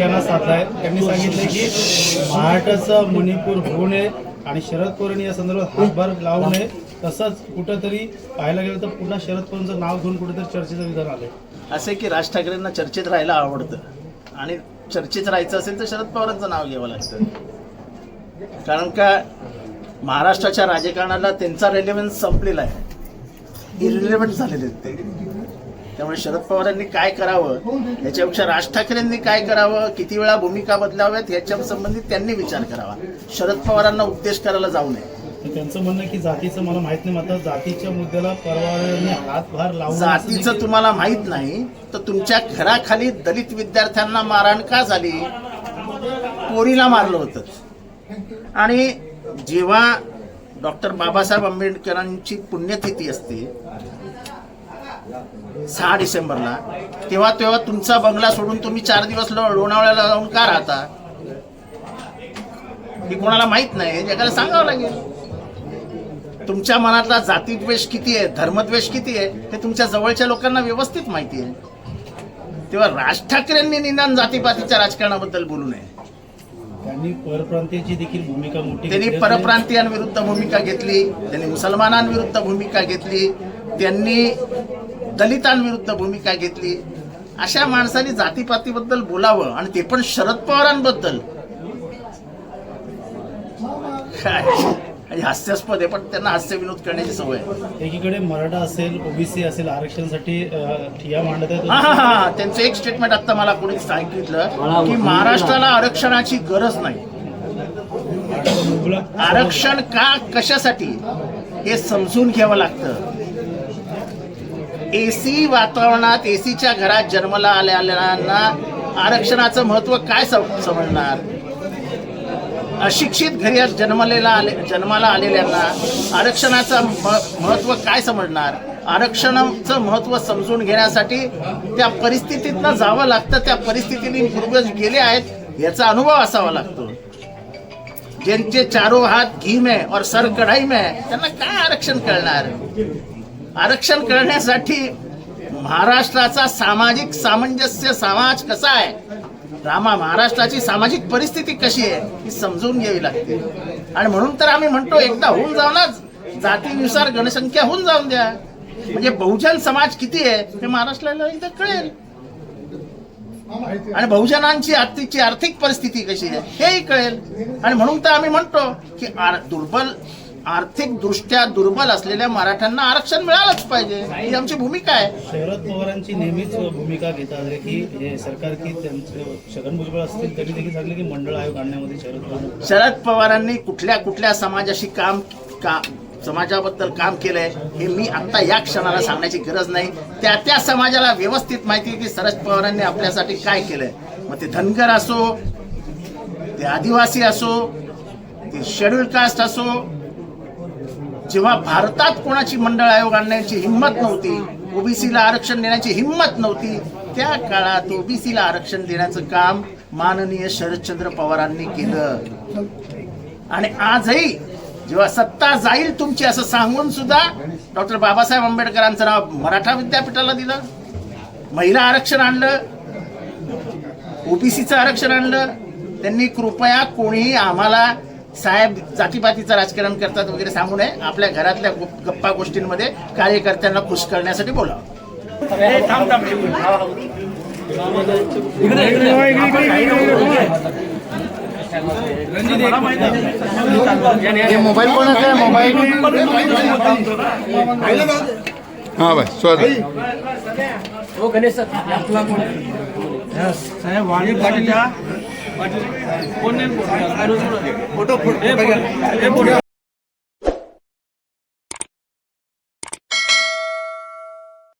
निशाणा साधला आहे त्यांनी सांगितले की महाराष्ट्राचं मणिपूर होऊ नये आणि शरद पवारांनी या संदर्भात हातभार लावू नये. तसंच कुठंतरी पाहायला गेलं तर पुन्हा शरद पवारांचं नाव घेऊन कुठेतरी चर्चेचं विधान आलं असे की राज ठाकरेंना चर्चेत राहायला आवडतं. आणि चर्चेत राहायचं असेल तर शरद पवारांचं नाव घ्यावं लागतं. कारण का महाराष्ट्राच्या राजकारणाला त्यांचा रेलेव्हन्स संपलेला आहे. इरिलेव्हंट झालेले आहेत ते. त्यामुळे शरद पवारांनी काय करावं? याच्यापेक्षा राज ठाकरेंनी काय करावं? किती वेळा भूमिका बदलाव्यात? याच्या संबंधित त्यांनी विचार करावा. शरद पवारांना उपदेश करायला जाऊ नये. त्यांचं म्हणणं की जातीचं मला माहीत नाही मात्र जातीच्या मुद्द्याला पवारांनी हातभार लावून जातीचं तुम्हाला माहीत नाही तर तुमच्या घराखाली दलित विद्यार्थ्यांना मारहाण का झाली? पोरीला मारलं होतं. आणि जेव्हा डॉक्टर बाबासाहेब आंबेडकरांची पुण्यतिथी असते सहा डिसेंबरला. तेव्हा तेव्हा तुमचा बंगला सोडून तुम्ही चार दिवस लोणावळ्याला जाऊन का राहता? हे कोणाला माहीत नाही. जगाला सांगावं लागेल. तुमच्या मनातला जातीद्वेष किती आहे धर्मद्वेष किती आहे हे तुमच्या जवळच्या लोकांना व्यवस्थित माहिती आहे. तेव्हा राज ठाकरेंनी निदान जातीपातीच्या राजकारणाबद्दल बोलू नये. त्यांनी परप्रांतीयची देखील भूमिका मोठी त्यांनी. परप्रांतीयांविरुद्ध भूमिका घेतली त्यांनी मुसलमानांविरुद्ध भूमिका घेतली त्यांनी दलितांविरुद्ध भूमिका घेतली. अशा माणसाने जातीपातीबद्दल बोलावं आणि ते पण शरद पवारांबद्दल. काय? हे हास्यास्पद आहे पण त्यांना हास्य विनोद करण्याची सवय आहे. एकीकडे मराठा असेल ओबीसी असेल आरक्षणासाठी ठिया मांडत हा हा आहेत हा. त्यांचं एक स्टेटमेंट आता मला कोणी सांगितलं की महाराष्ट्राला आरक्षणाची गरज नाही. आरक्षण का कशासाठी हे समजून घ्यावं लागतं. एसी वातावरणात एसीच्या घरात जन्माला आलेल्यांना आरक्षणाचं महत्त्व काय सम- समजणार? अशिक्षित घरी जन्मलेला आले जन्माला आलेल्यांना आरक्षणाचं म- महत्त्व काय समजणार? आरक्षणाचं महत्त्व समजून घेण्यासाठी त्या परिस्थितीतनं जावं लागतं त्या परिस्थितीने पूर्वज गेले आहेत याचा अनुभव असावा लागतो. ज्यांचे चारो हात घी में और सर कढाई में त्यांना काय आरक्षण कळणार आरक्षण करण्यासाठी महाराष्ट्राचा सामाजिक सामंजस्य समाज कसा आहे? रामा महाराष्ट्राची सामाजिक परिस्थिती कशी आहे ही समजून घ्यावी लागते. आणि म्हणून तर आम्ही म्हणतो एकदा होऊन जाऊनच जातीनुसार गणसंख्या होऊन जाऊन द्या. म्हणजे बहुजन समाज किती आहे हे महाराष्ट्राला एकदा कळेल. आणि बहुजनांची आर्थिकची आर्थिक परिस्थिती कशी आहे हेही कळेल. आणि म्हणून तर आम्ही म्हणतो की आर- दुर्बल आर्थिक दृष्ट्या दुर्बल असलेल्या मराठ्यांना आरक्षण मिळालंच पाहिजे. ही आमची भूमिका आहे. शरद पवारांची नेहमीच भूमिका घेतात की हे सरकार की त्यांचे छगन भुजबळ असतील त्यांनी देखील सांगितले की मंडळ आयोग आणण्यामध्ये शरद पवार शरद पवारांनी कुठल्या कुठल्या समाजाशी काम का समाजाबद्दल काम केलंय हे मी आता या क्षणाला सांगण्याची गरज नाही. त्या त्या समाजाला व्यवस्थित माहिती की शरद पवारांनी आपल्यासाठी काय केलंय. मग ते धनगर असो ते आदिवासी असो ते शेड्यूल कास्ट असो जेव्हा भारतात कोणाची मंडळ आयोग आणण्याची हिंमत नव्हती ओबीसीला आरक्षण देण्याची हिंमत नव्हती त्या काळात ओबीसीला आरक्षण देण्याचं काम माननीय शरदचंद्र पवारांनी केलं. आणि आजही जेव्हा सत्ता जाईल तुमची असं सांगून सुद्धा डॉक्टर बाबासाहेब आंबेडकरांचं नाव मराठा विद्यापीठाला दिलं. महिला आरक्षण आणलं ओबीसीचं आरक्षण आणलं. त्यांनी कृपया कोणीही आम्हाला साहेब जातीपातीचं राजकारण करतात वगैरे सांगू नये. आपल्या घरातल्या गुप- गप्पा गोष्टींमध्ये कार्यकर्त्यांना खुश करण्यासाठी बोलावं. मोबाईल कोणाचा आहे? मोबाईल. हा बाय. सॉरी. ওটা